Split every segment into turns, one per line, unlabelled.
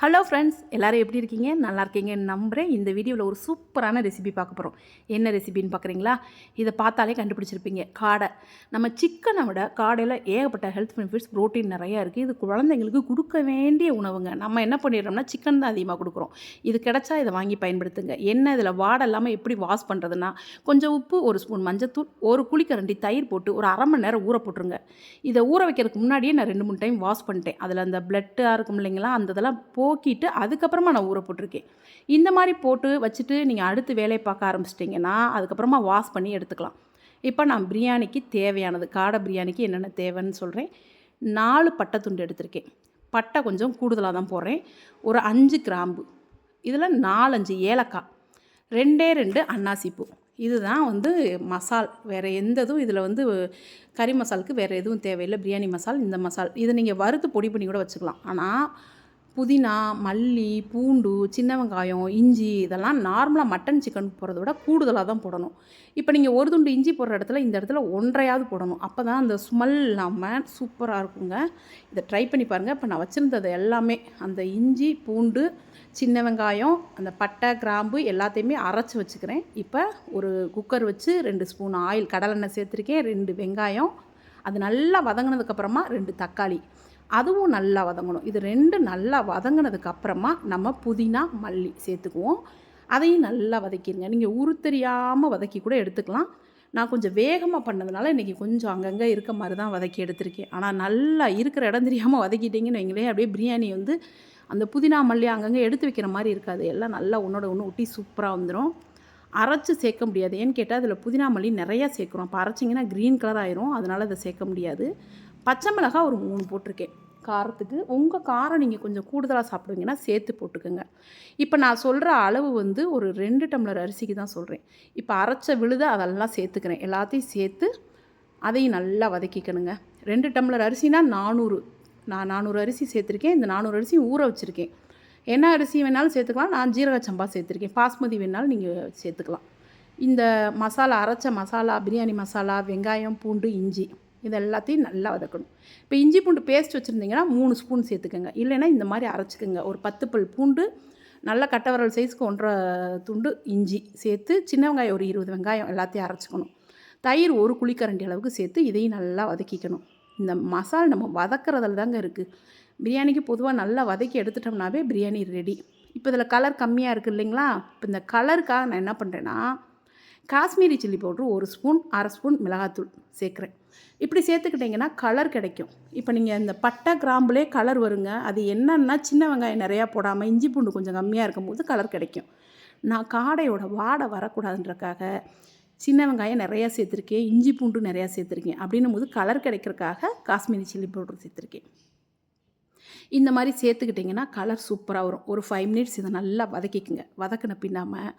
Hello friends எல்லோரும் எப்படி இருக்கீங்க? நல்லா இருக்கீங்கன்னு நம்புகிறேன் இந்த வீடியோவில் ஒரு சூப்பரான ரெசிபி பார்க்க போகிறோம் என்ன ரெசிபின்னு பார்க்குறீங்களா இதை பார்த்தாலே கண்டுபிடிச்சிருப்பீங்க. காடை. நம்ம சிக்கனை விட காடையில் ஏகப்பட்ட ஹெல்த் பெனிஃபிட்ஸ் ப்ரோட்டீன் நிறையா இருக்குது இது குழந்தைங்களுக்கு கொடுக்க வேண்டிய உணவுங்க. நம்ம என்ன பண்ணிடுறோம்னா சிக்கன் தான் அதிகமாக கொடுக்குறோம். இது கிடைச்சா இதை வாங்கி பயன்படுத்துங்க. என்ன இதில் வாடை இல்லாமல் எப்படி வாஷ் பண்ணுறதுன்னா கொஞ்சம் உப்பு ஒரு ஸ்பூன் மஞ்சத்தூள் ஒரு குளிக்கரண்டி தயிர் போட்டு ஒரு அரை மணி நேரம் ஊற போட்டுருங்க. இதை ஊற வைக்கிறதுக்கு முன்னாடியே நான் ரெண்டு மூணு டைம் வாஷ் பண்ணிட்டேன். அதில் அந்த பிளட்டாக இருக்கும் இல்லைங்களா அந்த இதெல்லாம் போ போக்கிட்டு அதுக்கப்புறமா நான் ஊற போட்டிருக்கேன். இந்த மாதிரி போட்டு வச்சுட்டு நீங்கள் அடுத்து வேலையை பார்க்க ஆரம்பிச்சிட்டிங்கன்னா அதுக்கப்புறமா வாஷ் பண்ணி எடுத்துக்கலாம். இப்போ நான் பிரியாணிக்கு தேவையானது காடை பிரியாணிக்கு என்னென்ன தேவைன்னு சொல்கிறேன் நாலு பட்டை துண்டு எடுத்திருக்கேன். பட்டை கொஞ்சம் கூடுதலாக தான் போடுறேன். ஒரு அஞ்சு கிராம்பு இதில் நாலஞ்சு ஏலக்காய் ரெண்டே ரெண்டு அன்னாசிப்பூ இதுதான் வந்து மசால் வேறு எந்த இதுவும் இதில் வந்து கறி மசாலுக்கு வேறு எதுவும் தேவையில்லை. பிரியாணி மசால் இந்த மசால் இதை நீங்கள் வறுத்து பொடி பண்ணி கூட வச்சுக்கலாம். ஆனால் புதினா மல்லி பூண்டு சின்ன வெங்காயம் இஞ்சி இதெல்லாம் நார்மலாக மட்டன் சிக்கன் போடுறத விட கூடுதலாக தான் போடணும். இப்போ நீங்கள் ஒரு துண்டு இஞ்சி போடுற இடத்துல இந்த இடத்துல ஒன்றையாவது போடணும். அப்போ தான் அந்த ஸ்மெல் இல்லாமல் சூப்பராக இருக்குங்க. இதை ட்ரை பண்ணி பாருங்கள் இப்போ நான் வச்சுருந்தது எல்லாமே அந்த இஞ்சி பூண்டு சின்ன வெங்காயம் அந்த பட்டை கிராம்பு எல்லாத்தையுமே அரைச்சி வச்சுக்கிறேன். இப்போ ஒரு குக்கர் வச்சு ரெண்டு ஸ்பூன் ஆயில் கடலெண்ணெய் சேர்த்துருக்கேன் ரெண்டு வெங்காயம். அது நல்லா வதங்கினதுக்கப்புறமா ரெண்டு தக்காளி. அதுவும் நல்லா வதங்கணும். இது ரெண்டு நல்லா வதங்கினதுக்கு அப்புறமா நம்ம புதினா மல்லி சேர்த்துக்குவோம். அதையும் நல்லா வதக்கிடுங்க நீங்கள் உரு தெரியாமல் வதக்கி கூட எடுத்துக்கலாம். நான் கொஞ்சம் வேகமாக பண்ணதுனால இன்றைக்கி கொஞ்சம் அங்கங்கே இருக்க மாதிரி தான் வதக்கி எடுத்திருக்கேன். ஆனால் நல்லா இருக்கிற இடம் தெரியாமல் வதக்கிட்டிங்கன்னு வைங்களேன் அப்படியே பிரியாணி வந்து அந்த புதினா மல்லி அங்கங்கே எடுத்து வைக்கிற மாதிரி இருக்காது. எல்லாம் நல்லா ஒன்றோட ஒன்று ஒட்டி சூப்பராக வந்துடும் அரைச்சி சேர்க்க முடியாது. ஏன்னு கேட்டால் அதில் புதினா மல்லி நிறையா சேர்க்குறோம். அப்போ அரைச்சிங்கன்னா க்ரீன் கலர் ஆயிரும். அதனால் அதை சேர்க்க முடியாது. பச்சை மிளகாய் ஒரு மூணு போட்டிருக்கேன். காரத்துக்கு. உங்கள் காரம் நீங்கள் கொஞ்சம் கூடுதலாக சாப்பிடுவீங்கன்னா சேர்த்து போட்டுக்கோங்க. இப்போ நான் சொல்கிற அளவு வந்து ஒரு ரெண்டு டம்ளர் அரிசிக்கு தான் சொல்கிறேன் இப்போ அரைச்ச விழுத அதெல்லாம் சேர்த்துக்கிறேன். எல்லாத்தையும் சேர்த்து அதையும் நல்லா வதக்கிக்கணுங்க. ரெண்டு டம்ளர் அரிசினா நானூறு. நான் நானூறு அரிசி சேர்த்துருக்கேன். இந்த நானூறு அரிசி ஊற வச்சுருக்கேன். என்ன அரிசி வேணாலும் சேர்த்துக்கலாம். நான் ஜீரக சம்பா சேர்த்துருக்கேன். பாஸ்மதி வேணாலும் நீங்கள் சேர்த்துக்கலாம். இந்த மசாலா அரைச்ச மசாலா பிரியாணி மசாலா வெங்காயம் பூண்டு இஞ்சி. இது எல்லாத்தையும் நல்லா வதக்கணும். இப்போ இஞ்சி பூண்டு பேஸ்ட் வச்சுருந்தீங்கன்னா மூணு ஸ்பூன் சேர்த்துக்கோங்க. இல்லைன்னா இந்த மாதிரி அரைச்சிக்கோங்க. ஒரு பத்து பல் பூண்டு நல்ல கட்டவரல் சைஸ்க்கு ஒன்றரை துண்டு இஞ்சி சேர்த்து சின்ன வெங்காயம் ஒரு இருபது வெங்காயம் எல்லாத்தையும் அரைச்சிக்கணும். தயிர் ஒரு குழிக்கரண்டி அளவுக்கு சேர்த்து இதையும் நல்லா வதக்கிக்கணும். இந்த மசால் நம்ம வதக்கிறதுல தாங்க இருக்குது பிரியாணிக்கு பொதுவாக நல்லா வதக்கி எடுத்துட்டோம்னாவே பிரியாணி ரெடி இப்போ இதில் கலர் கம்மியாக இருக்குது இல்லைங்களா? இப்போ இந்த கலருக்காக நான் என்ன பண்ணுறேன்னா காஷ்மீரி சில்லி பவுட்ரு ஒரு ஸ்பூன் அரை ஸ்பூன் மிளகாத்தூள் சேர்க்குறேன். இப்படி சேர்த்துக்கிட்டிங்கன்னா கலர் கிடைக்கும். இப்போ நீங்கள் இந்த பட்டை கிராம்புலே கலர் வருங்க. அது என்னன்னா சின்ன வெங்காயம் நிறையா போடாமல் இஞ்சி பூண்டு கொஞ்சம் கம்மியாக இருக்கும்போது கலர் கிடைக்கும். நான் காடையோட வாடை வரக்கூடாதுன்றக்காக சின்ன வெங்காயம் நிறையா சேர்த்துருக்கேன் இஞ்சி பூண்டு நிறையா சேர்த்துருக்கேன் அப்படின்னும் போது கலர் கிடைக்கிறக்காக காஷ்மீரி சில்லி பவுட்ரு சேர்த்துருக்கேன். இந்த மாதிரி சேர்த்துக்கிட்டிங்கன்னா கலர் சூப்பராக வரும். ஒரு ஃபைவ் மினிட்ஸ் இதை நல்லா வதக்கிக்குங்க. வதக்கின பின்னாமல்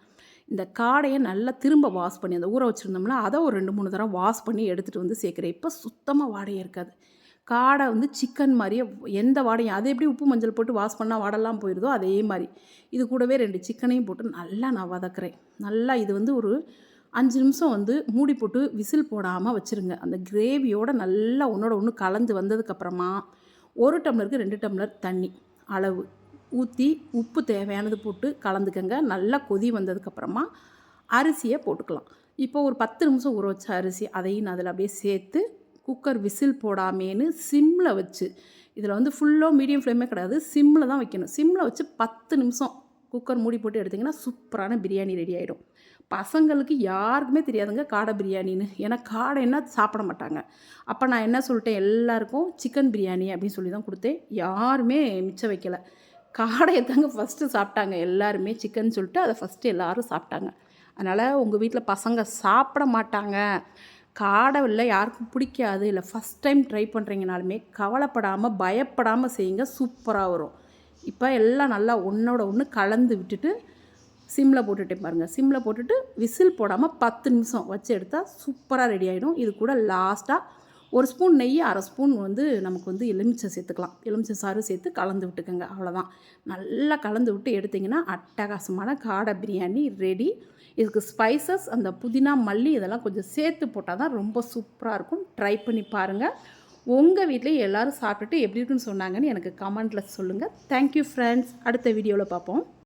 இந்த காடையை நல்லா திரும்ப வாஷ் பண்ணி அந்த ஊற வச்சுருந்தோம்னா அதை ஒரு ரெண்டு மூணு தடவை வாஷ் பண்ணி எடுத்துகிட்டு வந்து சேர்க்குறேன். இப்போ சுத்தமாக வாடையே இருக்காது. காடை வந்து சிக்கன் மாதிரியே எந்த வாடையும் அது எப்படி உப்பு மஞ்சள் போட்டு வாஷ் பண்ணால் வாடெல்லாம் போயிடுதோ அதே மாதிரி. இது கூடவே ரெண்டு சிக்கனையும் போட்டு நல்லா நான் வதக்குறேன். நல்லா இது வந்து ஒரு அஞ்சு நிமிஷம் வந்து மூடி போட்டு விசில் போடாமல் வச்சுருங்க. அந்த கிரேவியோட நல்லா ஒன்றோட ஒன்று கலந்து வந்ததுக்கப்புறமா ஒரு டம்ளருக்கு ரெண்டு டம்ளர் தண்ணி அளவு. ஊற்றி உப்பு தேவையானது போட்டு கலந்துக்கங்க. நல்லா கொதி வந்ததுக்கப்புறமா அரிசியை போட்டுக்கலாம். இப்போ ஒரு பத்து நிமிஷம் ஊற வச்ச அரிசி அதையும் நான் அதில் அப்படியே சேர்த்து குக்கர் விசில் போடாமேன்னு சிம்மில் வச்சு இதில் வந்து ஃபுல்லாக மீடியம் ஃப்ளேமே கிடையாது சிம்மில் தான் வைக்கணும். சிம்மில் வச்சு பத்து நிமிஷம் குக்கர் மூடி போட்டு எடுத்திங்கன்னா சூப்பரான பிரியாணி ரெடி ஆகிடும் பசங்களுக்கு யாருக்குமே தெரியாதுங்க காடை பிரியாணின்னு. ஏன்னா காடை என்ன சாப்பிட மாட்டாங்க. அப்போ நான் என்ன சொல்லிட்டேன்? எல்லாருக்கும் சிக்கன் பிரியாணி அப்படின்னு சொல்லி தான் கொடுத்தேன். யாருமே மிச்சம் வைக்கலை. காடையை தாங்க ஃபஸ்ட்டு சாப்பிட்டாங்க. எல்லாருமே சிக்கன் சொல்லிட்டு அதை ஃபஸ்ட்டு எல்லோரும் சாப்பிட்டாங்க. அதனால் உங்கள் வீட்டில் பசங்க சாப்பிட மாட்டாங்க. காடை இல்லை யாருக்கும் பிடிக்காது. இல்லை ஃபஸ்ட் டைம் ட்ரை பண்ணுறீங்கனாலுமே கவலைப்படாமல் பயப்படாமல் செய்யுங்க. சூப்பராக வரும். இப்போ எல்லாம் நல்லா ஒன்றோட ஒன்று கலந்து விட்டுட்டு சிம்மில் போட்டுட்டே பாருங்கள் சிம்மில் போட்டுட்டு விசில் போடாமல் பத்து நிமிஷம் வச்சு எடுத்தால் சூப்பராக ரெடி ஆகிடும் இது கூட லாஸ்ட்டாக ஒரு ஸ்பூன் நெய் அரை ஸ்பூன் வந்து நமக்கு வந்து எலுமிச்சை சேர்த்துக்கலாம். எலுமிச்சை சாறு சேர்த்து கலந்து விட்டுக்கோங்க. அவ்வளோதான் நல்லா கலந்து விட்டு எடுத்திங்கன்னா அட்டகாசமான காடை பிரியாணி ரெடி இதுக்கு ஸ்பைசஸ் அந்த புதினா மல்லி இதெல்லாம் கொஞ்சம் சேர்த்து போட்டால் தான் ரொம்ப சூப்பராக இருக்கும். ட்ரை பண்ணி பாருங்கள் உங்கள் வீட்டிலே எல்லோரும் சாப்பிட்டுட்டு எப்படி இருக்குன்னு சொன்னாங்கன்னு எனக்கு கமெண்ட்டில் சொல்லுங்கள் தேங்க்யூ ஃப்ரெண்ட்ஸ் அடுத்த வீடியோவில் பார்ப்போம்.